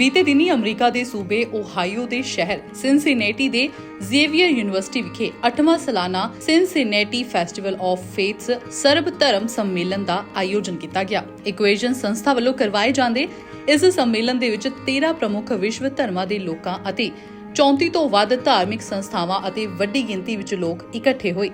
ਬੀਤੇ ਦਿਨੀ ਅਮਰੀਕਾ ਦੇ ਸੂਬੇ ਓਹਾਈਓ ਦੇ ਸ਼ਹਿਰ ਸਿਨਸਿਨੇਟੀ ਦੇ ਜ਼ੇਵੀਅਰ ਯੂਨੀਵਰਸਿਟੀ ਵਿਖੇ 8ਵਾਂ ਸਾਲਾਨਾ ਸਿਨਸਿਨੇਟੀ ਫੈਸਟੀਵਲ ਆਫ ਫੇਥਸ ਸਰਬ ਧਰਮ ਸੰਮੇਲਨ ਦਾ ਆਯੋਜਨ ਕੀਤਾ ਗਿਆ। ਇਕੁਏਸ਼ਨ ਸੰਸਥਾ ਵੱਲੋਂ ਕਰਵਾਏ ਜਾਂਦੇ ਇਸ ਸੰਮੇਲਨ ਦੇ ਵਿੱਚ 13 ਪ੍ਰਮੁੱਖ ਵਿਸ਼ਵ ਧਰਮਾਂ ਦੇ ਲੋਕਾਂ ਅਤੇ 34 ਤੋਂ ਵੱਧ ਧਾਰਮਿਕ ਸੰਸਥਾਵਾਂ ਅਤੇ ਵੱਡੀ ਗਿਣਤੀ ਵਿੱਚ ਲੋਕ ਇਕੱਠੇ ਹੋਏ।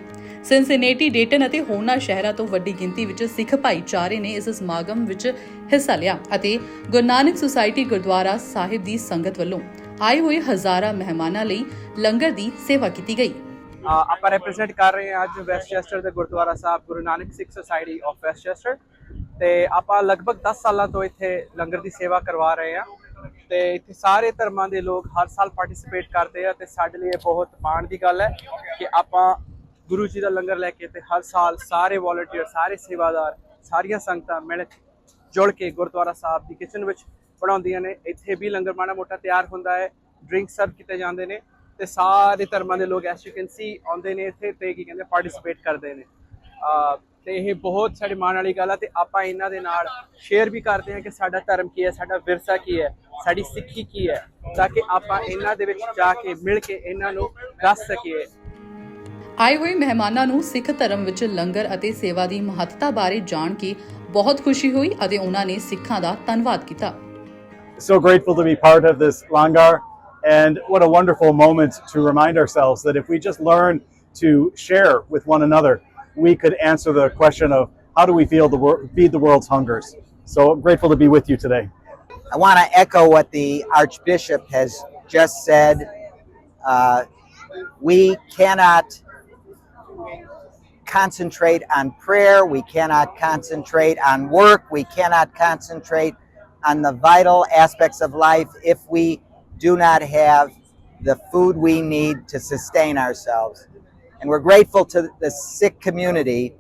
ਸਿਨਸਿਨੇਟੀ ਡੇਟਨ ਅਤੇ ਹੋਰਨਾਂ ਸ਼ਹਿਰਾਂ ਤੋਂ ਵੱਡੀ ਗਿਣਤੀ ਵਿੱਚ ਸਿੱਖ ਭਾਈਚਾਰੇ ਨੇ ਇਸ ਸਮਾਗਮ ਵਿੱਚ ਹਿੱਸਾ ਲਿਆ ਅਤੇ ਗੁਰੂ ਨਾਨਕ ਸੁਸਾਇਟੀ ਗੁਰਦੁਆਰਾ ਸਾਹਿਬ ਦੀ ਸੰਗਤ ਵੱਲੋਂ ਆਏ ਹੋਏ ਹਜ਼ਾਰਾਂ ਮਹਿਮਾਨਾਂ ਲਈ ਲੰਗਰ ਦੀ ਸੇਵਾ ਕੀਤੀ ਗਈ। ਆਪਾਂ ਰਿਪਰੈਜ਼ੈਂਟ ਕਰ ਰਹੇ ਹਾਂ ਅੱਜ ਵੈਸਟਚੈਸਟਰ ਦੇ Gurdwara Sahib, Guru Nanak Sikh society of Westchester ਤੇ ਆਪਾਂ ਲਗਭਗ 10 ਸਾਲਾਂ ਤੋਂ ਇੱਥੇ ਲੰਗਰ ਦੀ ਸੇਵਾ ਕਰਵਾ ਰਹੇ ਹਾਂ। ਤੇ ਇੱਥੇ ਸਾਰੇ ਧਰਮਾਂ ਦੇ ਲੋਕ ਹਰ ਸਾਲ ਪਾਰਟਿਸਿਪੇਟ ਕਰਦੇ ਆ ਤੇ ਸਾਡੇ ਲਈ ਇਹ ਬਹੁਤ ਮਾਣ ਦੀ ਗੱਲ ਹੈ ਕਿ ਆਪਾਂ ਗੁਰੂ ਜੀ ਦਾ ਲੰਗਰ ਲੈ ਕੇ ਤੇ ਹਰ ਸਾਲ ਸਾਰੇ ਵੋਲੰਟੀਅਰ ਸਾਰੇ ਸੇਵਾਦਾਰ, ਸਾਰੀਆਂ ਸੰਗਤਾਂ ਮਿਲ ਜੁੜ ਕੇ ਗੁਰਦੁਆਰਾ ਸਾਹਿਬ ਦੀ ਕਿਚਨ ਵਿੱਚ ਬਣਾਉਂਦੀਆਂ ਨੇ। ਇੱਥੇ ਵੀ ਲੰਗਰ ਮਾੜਾ ਮੋਟਾ ਤਿਆਰ ਹੁੰਦਾ ਹੈ ਡਰਿੰਕ ਸਰਵ ਕੀਤੇ ਜਾਂਦੇ ਨੇ ਤੇ ਸਾਰੇ ਧਰਮਾਂ ਦੇ ਲੋਕ ਐਸ ਯੂ ਕੈਨ ਸੀ ਆਉਂਦੇ ਨੇ ਇੱਥੇ ਤੇ ਕੀ ਕਹਿੰਦੇ ਪਾਰਟਿਸਿਪੇਟ ਕਰਦੇ ਨੇ। ਅਹ ਤੇ ਇਹ ਬਹੁਤ ਸਾਡੇ ਮਾਣ ਵਾਲੀ ਗੱਲ ਆ ਤੇ ਆਪਾਂ ਇਹਨਾਂ ਦੇ ਨਾਲ ਸ਼ੇਅਰ ਵੀ ਕਰਦੇ ਹਾਂ ਕਿ ਸਾਡਾ ਧਰਮ ਕੀ ਹੈ, ਸਾਡਾ ਵਿਰਸਾ ਕੀ ਹੈ, ਸਾਡੀ ਸਿੱਖੀ ਕੀ ਹੈ, ਤਾਂ ਕਿ ਆਪਾਂ ਇਹਨਾਂ ਦੇ ਵਿੱਚ ਜਾ ਕੇ ਮਿਲ ਕੇ ਇਹਨਾਂ ਨੂੰ ਦੱਸ ਸਕੀਏ। ਆਏ ਹੋਏ ਮਹਿਮਾਨਾਂ ਨੂੰ ਸਿੱਖ ਧਰਮ ਵਿੱਚ ਲੰਗਰ ਅਤੇ ਸੇਵਾ ਦੀ ਮਹੱਤਤਾ ਬਾਰੇ ਜਾਣ ਕੇ ਬਹੁਤ ਖੁਸ਼ੀ ਹੋਈ ਅਤੇ ਉਹਨਾਂ ਨੇ ਸਿੱਖਾਂ ਦਾ ਧੰਨਵਾਦ ਕੀਤਾ so grateful to be part of this langar and what a wonderful moment to remind ourselves that if we just learn to share with one another we could answer the question of how do we feel the wor- feed the world's hungers so grateful to be with you today I want to echo what the Archbishop has just said. Uh, we cannot concentrate on prayer. We cannot concentrate on work. We cannot concentrate on the vital aspects of life if we do not have the food we need to sustain ourselves. And we're grateful to the Sikh community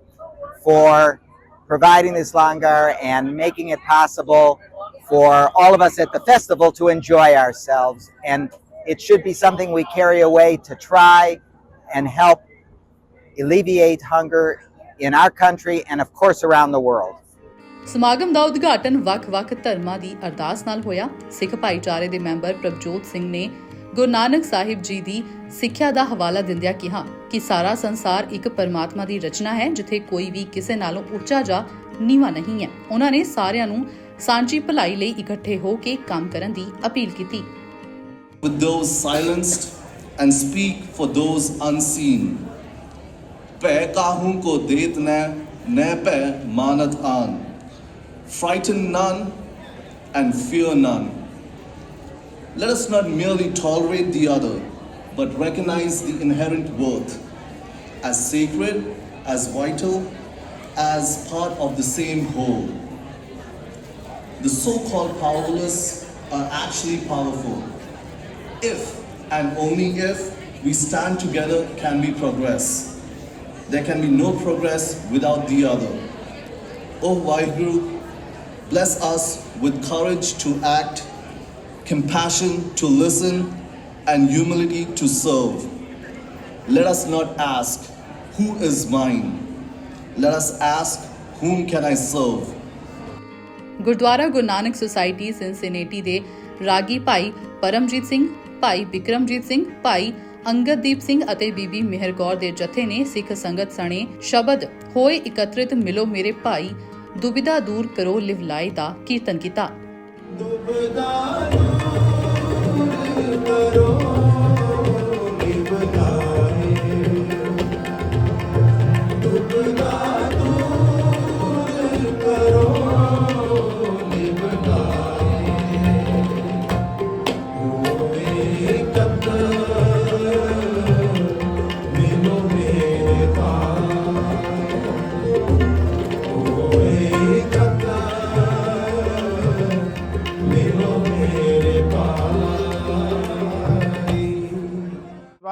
for providing this langar and making it possible for all of us at the festival to enjoy ourselves. And it should be something we carry away to try and help alleviate hunger in our country and, of course, around the world. ਸਮਾਗਮ ਦਾ ਉਦਘਾਟਨ ਵੱਖ-ਵੱਖ ਧਰਮਾਂ ਦੀ ਅਰਦਾਸ ਨਾਲ ਹੋਇਆ ਸਿੱਖ ਭਾਈਚਾਰੇ ਦੇ member Prabhjot Singh ਨੇ ਗੁਰੂ ਨਾਨਕ ਸਾਹਿਬ ਜੀ ਦੀ ਸਿੱਖਿਆ ਦਾ ਹਵਾਲਾ ਦਿੰਦਿਆਂ ਕਿਹਾ ਕਿ ਸਾਰਾ ਸੰਸਾਰ ਇੱਕ ਪਰਮਾਤਮਾ ਦੀ ਰਚਨਾ ਹੈ ਜਿੱਥੇ ਕੋਈ ਵੀ ਕਿਸੇ ਨਾਲੋਂ ਉੱਚਾ ਜਾਂ ਨੀਵਾਂ ਨਹੀਂ ਹੈ ਉਹਨਾਂ ਨੇ ਸਾਰਿਆਂ ਨੂੰ ਸਾਂਝੀ ਭਲਾਈ ਲਈ ਇਕੱਠੇ ਹੋ ਕੇ ਕੰਮ ਕਰਨ ਦੀ ਅਪੀਲ ਕੀਤੀ with those silenced and speak for those unseen. भय काहू को देत न न भय मानत frighten none and fear none. Let us not merely tolerate the other, but recognize the inherent worth as sacred, as vital, as part of the same whole. The so called powerless are actually powerful if and only if we stand together can we progress. There can be no progress without the other. O Vaheguru, bless us with courage to act, compassion to listen, and humility to serve. Let us not ask, Who is mine? Let us ask, Whom can I serve? Gurdwara Guru Nanak society Cincinnati ਦੇ ਰਾਗੀ ਭਾਈ ਪਰਮਜੀਤ ਸਿੰਘ ਭਾਈ ਵਿਕਰਮਜੀਤ ਸਿੰਘ ਭਾਈ ਅੰਗਦਦੀਪ ਸਿੰਘ ਅਤੇ ਬੀਬੀ ਮਿਹਰ ਕੌਰ ਦੇ ਜਥੇ ਨੇ ਸਿੱਖ ਸੰਗਤ ਸਣੇ ਸ਼ਬਦ ਹੋਏ ਇਕੱਤਰਿਤ ਮਿਲੋ ਮੇਰੇ ਭਾਈ, ਦੁਬਿਧਾ ਦੂਰ ਕਰੋ ਲਿਵਲਾਈ ਦਾ ਕੀਰਤਨ ਕੀਤਾ।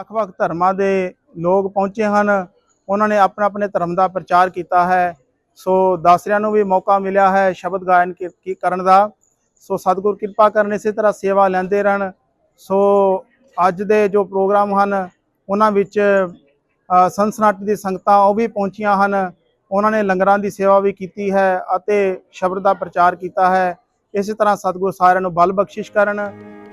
ਵੱਖ-ਵੱਖ ਧਰਮਾਂ ਦੇ ਲੋਕ ਪਹੁੰਚੇ ਹਨ। ਉਹਨਾਂ ਨੇ ਆਪਣਾ ਆਪਣੇ ਧਰਮ ਦਾ ਪ੍ਰਚਾਰ ਕੀਤਾ ਹੈ। ਸੋ ਦਾਸਰਿਆਂ ਨੂੰ ਵੀ ਮੌਕਾ ਮਿਲਿਆ ਹੈ ਸ਼ਬਦ ਗਾਇਨ ਕੀ- ਕੀ ਕਰਨ ਦਾ। ਸੋ ਸਤਿਗੁਰ ਕਿਰਪਾ ਕਰਨ ਇਸੇ ਤਰ੍ਹਾਂ ਸੇਵਾ ਲੈਂਦੇ ਰਹਿਣ। ਸੋ ਅੱਜ ਦੇ ਜੋ ਪ੍ਰੋਗਰਾਮ ਹਨ ਉਹਨਾਂ ਵਿੱਚ ਅ, ਸੰਸਨਾਟੀ ਦੀ ਸੰਗਤਾਂ ਉਹ ਵੀ ਪਹੁੰਚੀਆਂ ਹਨ। ਉਹਨਾਂ ਨੇ ਲੰਗਰਾਂ ਦੀ ਸੇਵਾ ਵੀ ਕੀਤੀ ਹੈ ਅਤੇ ਸ਼ਬਦ ਦਾ ਪ੍ਰਚਾਰ ਕੀਤਾ ਹੈ। ਇਸੇ ਤਰ੍ਹਾਂ ਸਤਿਗੁਰ ਸਾਰਿਆਂ ਨੂੰ ਬਲ ਬਖਸ਼ਿਸ਼ ਕਰਨ।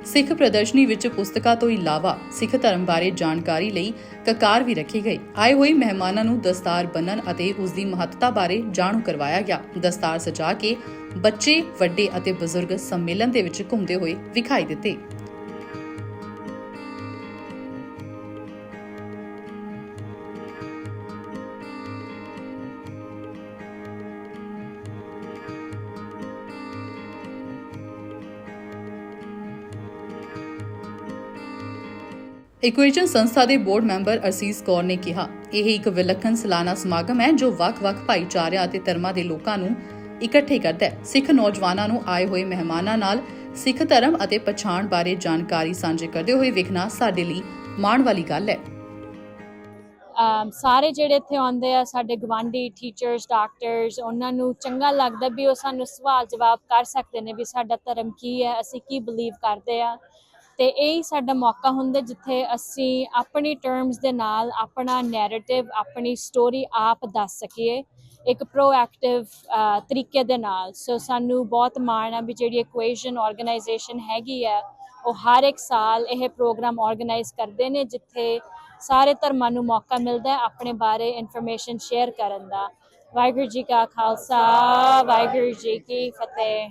ਸਿੱਖ ਪ੍ਰਦਰਸ਼ਨੀ ਵਿੱਚ ਪੁਸਤਕਾਂ ਤੋਂ ਇਲਾਵਾ ਸਿੱਖ ਧਰਮ ਬਾਰੇ ਜਾਣਕਾਰੀ ਲਈ ਕਕਾਰ ਵੀ ਰੱਖੀ ਗਈ ਆਏ ਹੋਏ ਮਹਿਮਾਨਾਂ ਨੂੰ ਦਸਤਾਰ ਬੰਨਣ ਅਤੇ ਉਸ ਦੀ ਮਹੱਤਤਾ ਬਾਰੇ ਜਾਣੂ ਕਰਵਾਇਆ ਗਿਆ। ਦਸਤਾਰ ਸਜਾ ਕੇ ਬੱਚੇ, ਵੱਡੇ ਅਤੇ ਬਜ਼ੁਰਗ ਸੰਮੇਲਨ ਦੇ ਵਿੱਚ ਘੁੰਮਦੇ ਹੋਏ ਵਿਖਾਈ ਦਿੱਤੇ। ਇਕੁਏਸ਼ਨ ਸੰਸਥਾ ਦੇ ਬੋਰਡ ਮੈਂਬਰ ਅਸੀਸ ਕੌਰ ਨੇ ਕਿਹਾ, ਇਹ ਇੱਕ ਵਿਲੱਖਣ ਸਾਲਾਨਾ ਸਮਾਗਮ ਹੈ ਜੋ ਵੱਖ-ਵੱਖ ਭਾਈਚਾਰਿਆਂ ਅਤੇ ਧਰਮਾਂ ਦੇ ਲੋਕਾਂ ਨੂੰ ਇਕੱਠੇ ਕਰਦਾ ਹੈ। ਸਿੱਖ ਨੌਜਵਾਨਾਂ ਨੂੰ ਆਏ ਹੋਏ ਮਹਿਮਾਨਾਂ ਨਾਲ ਸਿੱਖ ਧਰਮ ਅਤੇ ਪਛਾਣ ਬਾਰੇ ਜਾਣਕਾਰੀ ਸਾਂਝੇ ਕਰਦੇ ਹੋਏ ਵੇਖਣਾ ਸਾਡੇ ਲਈ ਮਾਣ ਵਾਲੀ ਗੱਲ ਹੈ। ਸਾਰੇ ਜਿਹੜੇ ਇੱਥੇ ਆਉਂਦੇ ਆ, ਸਾਡੇ ਗਵਾਂਢੀ ਟੀਚਰਸ ਡਾਕਟਰਸ ਉਹਨਾਂ ਨੂੰ ਚੰਗਾ ਲੱਗਦਾ ਵੀ ਉਹ ਸਾਨੂੰ ਸਵਾਲ ਜਵਾਬ ਕਰ ਸਕਦੇ ਨੇ ਵੀ ਸਾਡਾ ਧਰਮ ਕੀ ਹੈ, ਅਸੀਂ ਕੀ ਬਲੀਵ ਕਰਦੇ ਆ। ਤੇ ਇਹ ਹੀ ਸਾਡਾ ਮੌਕਾ ਹੁੰਦਾ ਜਿੱਥੇ ਅਸੀਂ ਆਪਣੀ ਟਰਮਸ ਦੇ ਨਾਲ ਆਪਣਾ ਨੈਰੇਟਿਵ ਆਪਣੀ ਸਟੋਰੀ ਆਪ ਦੱਸ ਸਕੀਏ, ਇੱਕ ਪ੍ਰੋਐਕਟਿਵ ਤਰੀਕੇ ਦੇ ਨਾਲ। ਸੋ ਸਾਨੂੰ ਬਹੁਤ ਮਾਣ ਆ ਵੀ ਜਿਹੜੀ ਇਕੁਏਸ਼ਨ ਆਰਗੇਨਾਈਜੇਸ਼ਨ ਹੈਗੀ ਆ, ਉਹ ਹਰ ਇੱਕ ਸਾਲ ਇਹ ਪ੍ਰੋਗਰਾਮ ਆਰਗੇਨਾਈਜ਼ ਕਰਦੇ ਨੇ, ਜਿੱਥੇ ਸਾਰੇ ਧਰਮਾਂ ਨੂੰ ਮੌਕਾ ਮਿਲਦਾ ਹੈ ਆਪਣੇ ਬਾਰੇ ਇਨਫੋਰਮੇਸ਼ਨ ਸ਼ੇਅਰ ਕਰਨ ਦਾ। ਵਾਹਿਗੁਰੂ ਜੀ ਕਾ ਖਾਲਸਾ, ਵਾਹਿਗੁਰੂ ਜੀ ਕੀ ਫਤਿਹ।